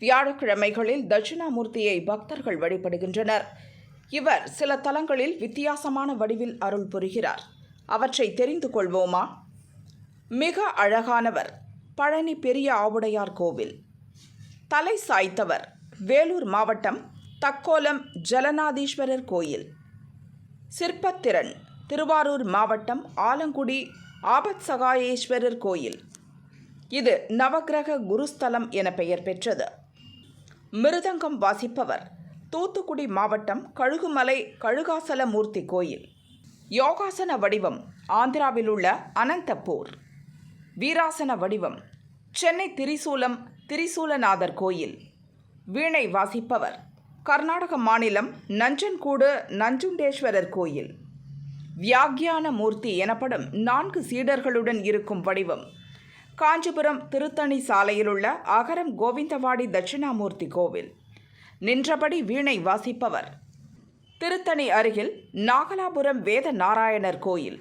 வியாழக்கிழமைகளில் தட்சிணாமூர்த்தியை பக்தர்கள் வழிபடுகின்றனர். இவர் சில தலங்களில் வித்தியாசமான வடிவில் அருள் புரிகிறார். அவற்றை தெரிந்து கொள்வோமா? மிக அழகானவர் பழனி பெரிய ஆவுடையார் கோவில். தலை சாய்த்தவர் வேலூர் மாவட்டம் தக்கோலம் ஜலநாதீஸ்வரர் கோயில். சிற்பத்திறன் திருவாரூர் மாவட்டம் ஆலங்குடி ஆபத் சகாயேஸ்வரர் கோயில். இது நவக்கிரக குருஸ்தலம் என பெயர் பெற்றது. மிருதங்கம் வாசிப்பவர் தூத்துக்குடி மாவட்டம் கழுகுமலை கழுகாசலமூர்த்தி கோயில். யோகாசன வடிவம் ஆந்திராவில் உள்ள அனந்தப்பூர். வீராசன வடிவம் சென்னை திரிசூலம் திரிசூலநாதர் கோயில். வீணை வாசிப்பவர் கர்நாடக மாநிலம் நஞ்சன்கூடு நஞ்சுண்டேஸ்வரர் கோயில். வியாக்கியான மூர்த்தி எனப்படும் நான்கு சீடர்களுடன் இருக்கும் வடிவம் காஞ்சிபுரம் திருத்தணி சாலையிலுள்ள அகரம் கோவிந்தவாடி தட்சிணாமூர்த்தி கோவில். நின்றபடி வீணை வாசிப்பவர். திருத்தணி அருகில் நாகலாபுரம் வேத நாராயணர் கோயில்.